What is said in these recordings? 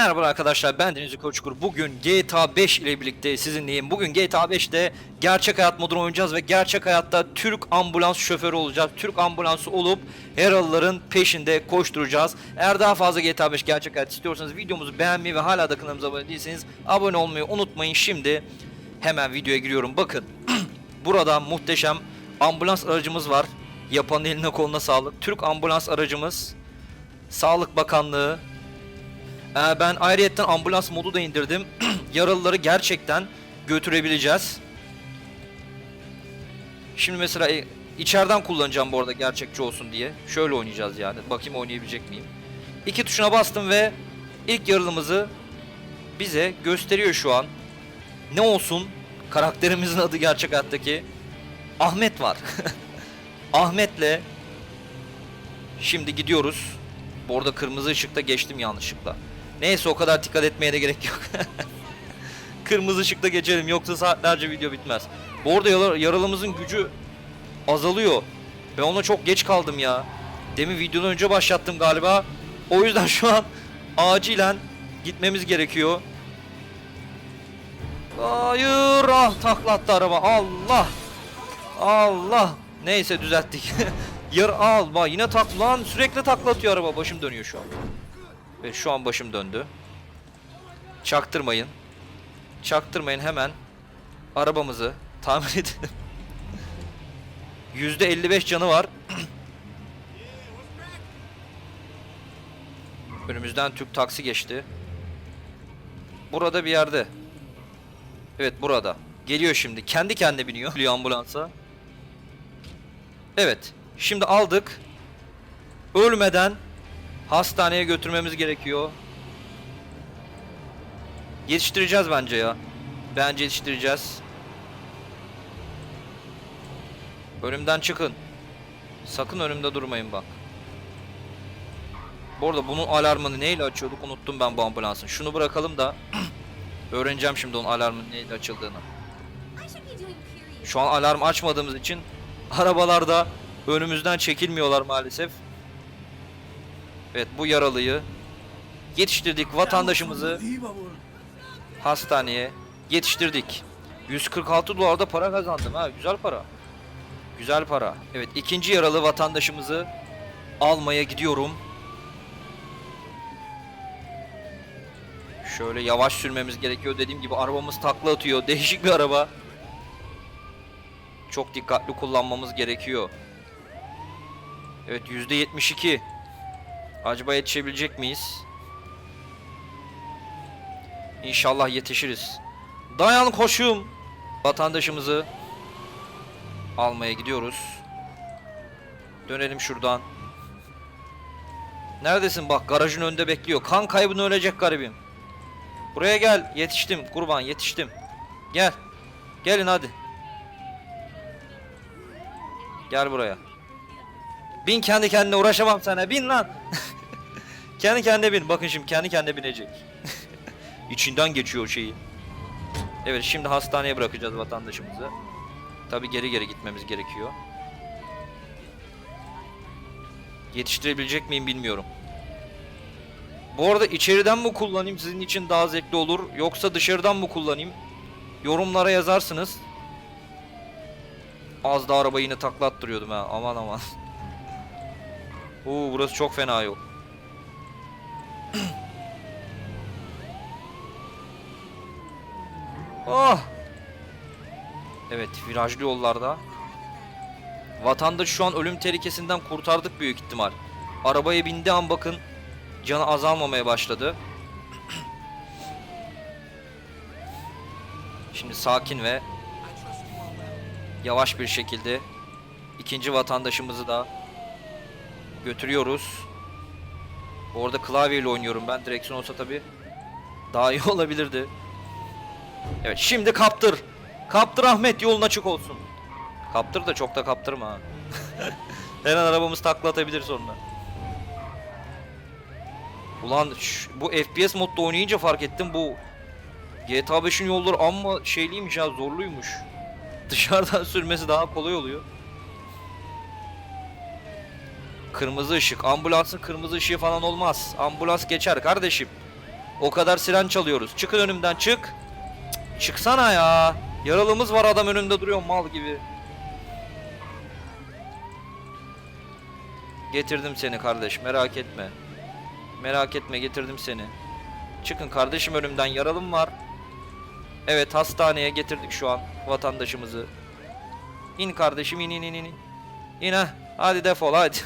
Merhaba arkadaşlar ben Deniz Koçkur. Bugün GTA 5 ile birlikte sizinleyim. Bugün GTA 5'te gerçek hayat modunu oynayacağız ve gerçek hayatta Türk ambulans şoförü olacağız. Türk ambulansı olup Herald'ların peşinde koşturacağız. Eğer daha fazla GTA 5 gerçek hayat istiyorsanız videomuzu beğenmeyi ve hala da kanalımıza abone değilseniz abone olmayı unutmayın. Şimdi hemen videoya giriyorum. Bakın burada muhteşem ambulans aracımız var. Yapanın eline koluna sağlık. Türk ambulans aracımız Sağlık Bakanlığı ee, ben ayrıyetten ambulans modu da indirdim. Yaralıları gerçekten götürebileceğiz. Şimdi mesela e, içeriden kullanacağım bu arada gerçekçi olsun diye. Şöyle oynayacağız yani. Bakayım oynayabilecek miyim? İki tuşuna bastım ve ilk yaralımızı bize gösteriyor şu an. Ne olsun? Karakterimizin adı gerçek hayattaki Ahmet var. Ahmet'le şimdi gidiyoruz. Bu arada kırmızı ışıkta geçtim yanlışlıkla. Neyse o kadar dikkat etmeye de gerek yok. kırmızı ışıkta geçelim yoksa saatlerce video bitmez. Bu arada yara- yaralımızın gücü azalıyor. Ben ona çok geç kaldım ya. Demin videodan önce başlattım galiba. O yüzden şu an acilen gitmemiz gerekiyor. Hayır ah taklattı araba Allah Allah neyse düzelttik Yar al bak yine tak lan sürekli taklatıyor araba başım dönüyor şu an Ve şu an başım döndü Çaktırmayın Çaktırmayın hemen Arabamızı tamir edelim %55 canı var Önümüzden Türk taksi geçti Burada bir yerde Evet burada. Geliyor şimdi. Kendi kendine biniyor. Geliyor ambulansa. Evet. Şimdi aldık. Ölmeden hastaneye götürmemiz gerekiyor. Yetiştireceğiz bence ya. Bence yetiştireceğiz. Önümden çıkın. Sakın önümde durmayın bak. Bu arada bunun alarmını neyle açıyorduk unuttum ben bu ambulansın. Şunu bırakalım da öğreneceğim şimdi onun alarmının neyle açıldığını. Şu an alarm açmadığımız için arabalarda önümüzden çekilmiyorlar maalesef. Evet bu yaralıyı yetiştirdik vatandaşımızı hastaneye yetiştirdik. 146 dolar da para kazandım ha güzel para. Güzel para. Evet ikinci yaralı vatandaşımızı almaya gidiyorum. Şöyle yavaş sürmemiz gerekiyor. Dediğim gibi arabamız takla atıyor. Değişik bir araba. Çok dikkatli kullanmamız gerekiyor. Evet %72. Acaba yetişebilecek miyiz? İnşallah yetişiriz. Dayan koşum. Vatandaşımızı almaya gidiyoruz. Dönelim şuradan. Neredesin bak garajın önünde bekliyor. Kan kaybını ölecek garibim. Buraya gel. Yetiştim kurban yetiştim. Gel. Gelin hadi. Gel buraya. Bin kendi kendine uğraşamam sana. Bin lan. kendi kendine bin. Bakın şimdi kendi kendine binecek. İçinden geçiyor o şeyi. Evet şimdi hastaneye bırakacağız vatandaşımızı. Tabi geri geri gitmemiz gerekiyor. Yetiştirebilecek miyim bilmiyorum. Bu arada içeriden mi kullanayım sizin için daha zevkli olur yoksa dışarıdan mı kullanayım? Yorumlara yazarsınız. Az da arabayı yine taklattırıyordum ha aman aman. Oo burası çok fena yol. oh! Evet virajlı yollarda. Vatandaş şu an ölüm tehlikesinden kurtardık büyük ihtimal. Arabaya bindi an bakın canı azalmamaya başladı. Şimdi sakin ve yavaş bir şekilde ikinci vatandaşımızı da götürüyoruz. Orada klavyeyle oynuyorum ben. Direksiyon olsa tabi daha iyi olabilirdi. Evet şimdi kaptır. Kaptır Ahmet yolun açık olsun. Kaptır da çok da kaptırma ha. Her an arabamız takla atabilir sonra. Ulan bu FPS modda oynayınca fark ettim bu GTA 5'in yolları amma şeyliymiş ya zorluymuş. Dışarıdan sürmesi daha kolay oluyor. Kırmızı ışık. Ambulansın kırmızı ışığı falan olmaz. Ambulans geçer kardeşim. O kadar siren çalıyoruz. Çıkın önümden çık. Çıksana ya. Yaralımız var adam önünde duruyor mal gibi. Getirdim seni kardeş merak etme. Merak etme getirdim seni. Çıkın kardeşim önümden yaralım var. Evet hastaneye getirdik şu an vatandaşımızı. İn kardeşim in in in in. İn ha. Hadi defol hadi.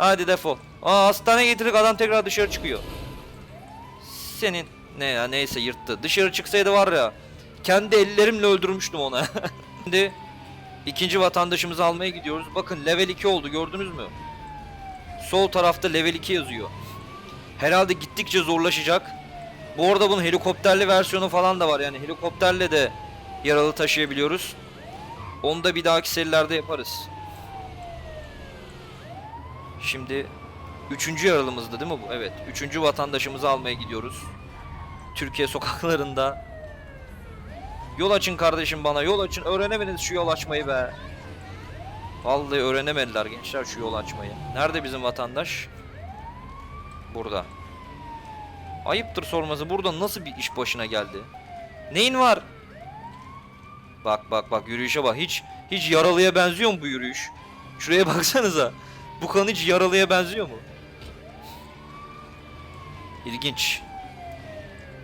Hadi defol. Aa hastaneye getirdik adam tekrar dışarı çıkıyor. Senin ne ya neyse yırttı. Dışarı çıksaydı var ya kendi ellerimle öldürmüştüm onu. Şimdi ikinci vatandaşımızı almaya gidiyoruz. Bakın level 2 oldu gördünüz mü? Sol tarafta level 2 yazıyor. Herhalde gittikçe zorlaşacak. Bu arada bunun helikopterli versiyonu falan da var. Yani helikopterle de yaralı taşıyabiliyoruz. Onu da bir dahaki serilerde yaparız. Şimdi üçüncü yaralımızdı değil mi bu? Evet. Üçüncü vatandaşımızı almaya gidiyoruz. Türkiye sokaklarında. Yol açın kardeşim bana. Yol açın. Öğrenemediniz şu yol açmayı be. Vallahi öğrenemediler gençler şu yol açmayı. Nerede bizim vatandaş? Burada. Ayıptır sorması. Burada nasıl bir iş başına geldi? Neyin var? Bak bak bak yürüyüşe bak. Hiç hiç yaralıya benziyor mu bu yürüyüş? Şuraya baksanıza. Bu kan hiç yaralıya benziyor mu? İlginç.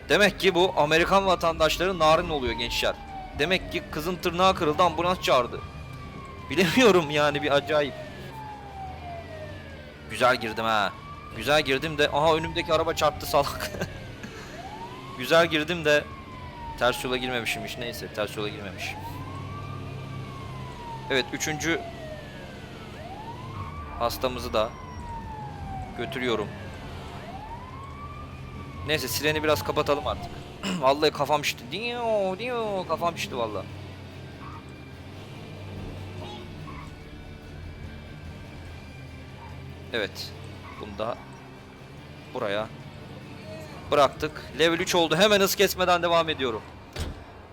Demek ki bu Amerikan vatandaşları narin oluyor gençler. Demek ki kızın tırnağı kırıldı ambulans çağırdı. Bilemiyorum yani bir acayip. Güzel girdim ha. Güzel girdim de aha önümdeki araba çarptı salak. Güzel girdim de ters yola girmemişimmiş. Neyse ters yola girmemiş. Evet üçüncü hastamızı da götürüyorum. Neyse sireni biraz kapatalım artık. vallahi kafam şişti. Diyo diyo kafam şişti vallahi. Evet. Bunu da buraya bıraktık. Level 3 oldu. Hemen hız kesmeden devam ediyorum.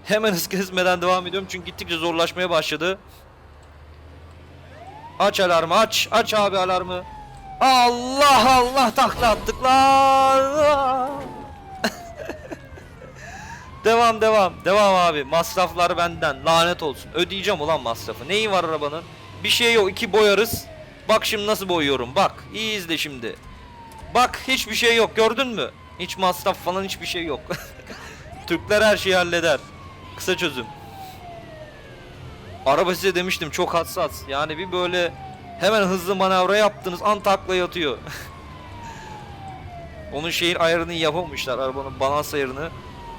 Hemen hız kesmeden devam ediyorum çünkü gittikçe zorlaşmaya başladı. Aç alarmı aç. Aç abi alarmı. Allah Allah takla attık lan. devam devam. Devam abi. Masraflar benden. Lanet olsun. Ödeyeceğim ulan masrafı. Neyi var arabanın? Bir şey yok. iki boyarız. Bak şimdi nasıl boyuyorum. Bak. iyi izle şimdi. Bak hiçbir şey yok. Gördün mü? Hiç masraf falan hiçbir şey yok. Türkler her şeyi halleder. Kısa çözüm. Araba size demiştim çok hassas. Yani bir böyle hemen hızlı manevra yaptınız an takla yatıyor. Onun şeyin ayarını iyi yapamamışlar. Arabanın balans ayarını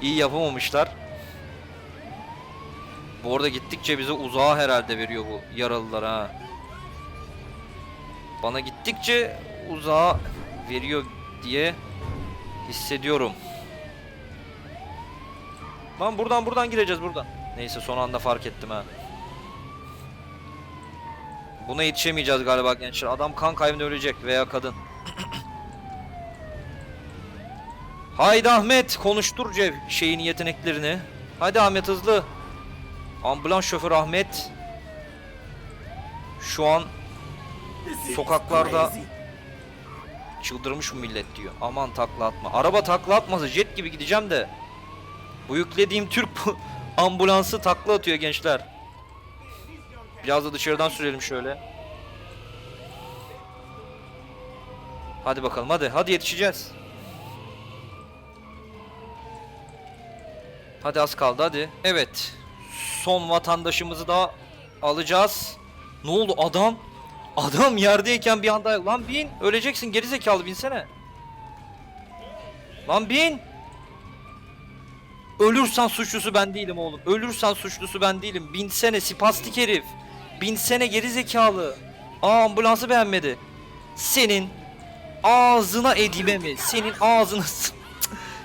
iyi yapamamışlar. Bu arada gittikçe bize uzağa herhalde veriyor bu yaralılar ha. Bana gittikçe uzağa veriyor diye hissediyorum. Lan buradan buradan gireceğiz buradan. Neyse son anda fark ettim ha. Buna yetişemeyeceğiz galiba gençler. Adam kan kaybında ölecek veya kadın. Haydi Ahmet konuştur Cev şeyin yeteneklerini. Hadi Ahmet hızlı. Ambulans şoförü Ahmet. Şu an sokaklarda çıldırmış bu millet diyor. Aman takla atma. Araba takla atmasa jet gibi gideceğim de. Bu yüklediğim Türk ambulansı takla atıyor gençler. Biraz da dışarıdan sürelim şöyle. Hadi bakalım hadi. Hadi yetişeceğiz. Hadi az kaldı hadi. Evet. Son vatandaşımızı da alacağız. Ne oldu adam? Adam yerdeyken bir anda lan bin öleceksin gerizekalı binsene. Lan bin. Ölürsen suçlusu ben değilim oğlum. Ölürsen suçlusu ben değilim. Binsene spastik herif. Binsene geri zekalı. Aa ambulansı beğenmedi. Senin ağzına edime mi? Senin ağzına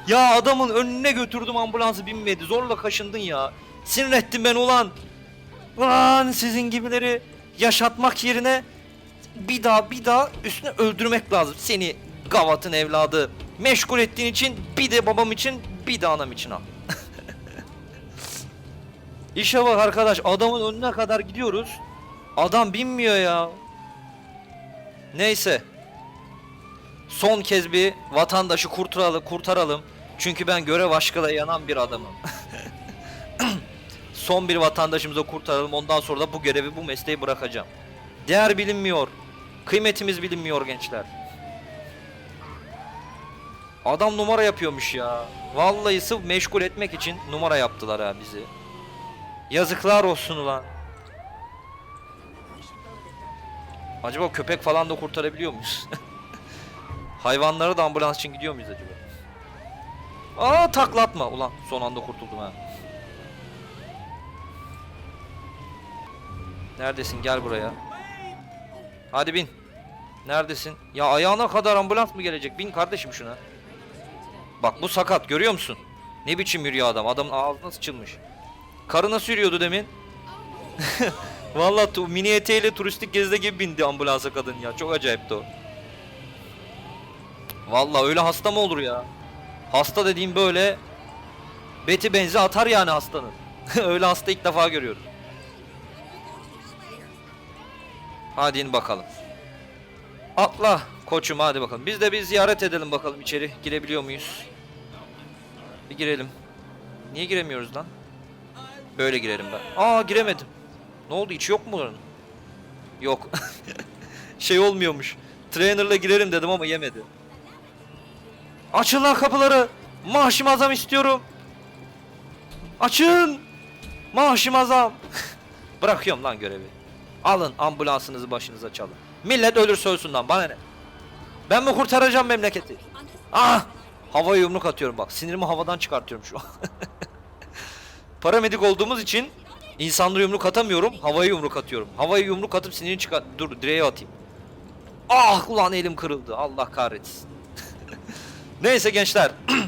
Ya adamın önüne götürdüm ambulansı binmedi. Zorla kaşındın ya. Sinir ettin beni ulan. Ulan sizin gibileri yaşatmak yerine bir daha bir daha üstüne öldürmek lazım. Seni gavatın evladı. Meşgul ettiğin için bir de babam için bir de anam için al. İşe bak arkadaş adamın önüne kadar gidiyoruz. Adam binmiyor ya. Neyse. Son kez bir vatandaşı kurtaralım, kurtaralım. Çünkü ben görev aşkıyla yanan bir adamım. Son bir vatandaşımızı kurtaralım. Ondan sonra da bu görevi, bu mesleği bırakacağım. Değer bilinmiyor. Kıymetimiz bilinmiyor gençler. Adam numara yapıyormuş ya. Vallahi sırf meşgul etmek için numara yaptılar ha bizi. Yazıklar olsun ulan. Acaba köpek falan da kurtarabiliyor muyuz? Hayvanları da ambulans için gidiyor muyuz acaba? Aa taklatma ulan son anda kurtuldum ha. Neredesin gel buraya. Hadi bin. Neredesin? Ya ayağına kadar ambulans mı gelecek? Bin kardeşim şuna. Bak bu sakat görüyor musun? Ne biçim yürüyor adam? Adamın ağzına sıçılmış. Karı nasıl yürüyordu demin? Vallahi tu, mini eteğiyle turistik gezide gibi bindi ambulansa kadın ya. Çok acayipti o. Vallahi öyle hasta mı olur ya? Hasta dediğim böyle beti benzi atar yani hastanın. öyle hasta ilk defa görüyorum. Hadi in bakalım. Atla koçum hadi bakalım. Biz de bir ziyaret edelim bakalım içeri. Girebiliyor muyuz? Bir girelim. Niye giremiyoruz lan? Böyle girelim ben. Aa giremedim. Ne oldu içi yok mu buranın? Yok. şey olmuyormuş. Trainer'la girerim dedim ama yemedi. Açın lan kapıları. Maaşım azam istiyorum. Açın. Maaşım azam. Bırakıyorum lan görevi. Alın ambulansınızı başınıza çalın. Millet ölürse ölsün lan bana ne? Ben mi kurtaracağım memleketi? Ah! Havaya yumruk atıyorum bak. Sinirimi havadan çıkartıyorum şu an. Paramedik olduğumuz için insanlara yumruk atamıyorum. Havaya yumruk atıyorum. Havaya yumruk atıp sinirini çıkart... Dur direğe atayım. Ah ulan elim kırıldı. Allah kahretsin. Neyse gençler.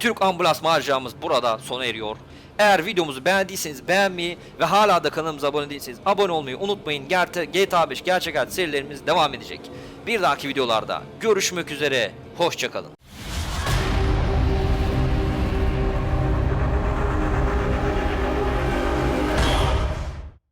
Türk ambulans maceramız burada sona eriyor. Eğer videomuzu beğendiyseniz beğenmeyi ve hala da kanalımıza abone değilseniz abone olmayı unutmayın. GTA 5 gerçek hayat serilerimiz devam edecek. Bir dahaki videolarda görüşmek üzere. Hoşçakalın.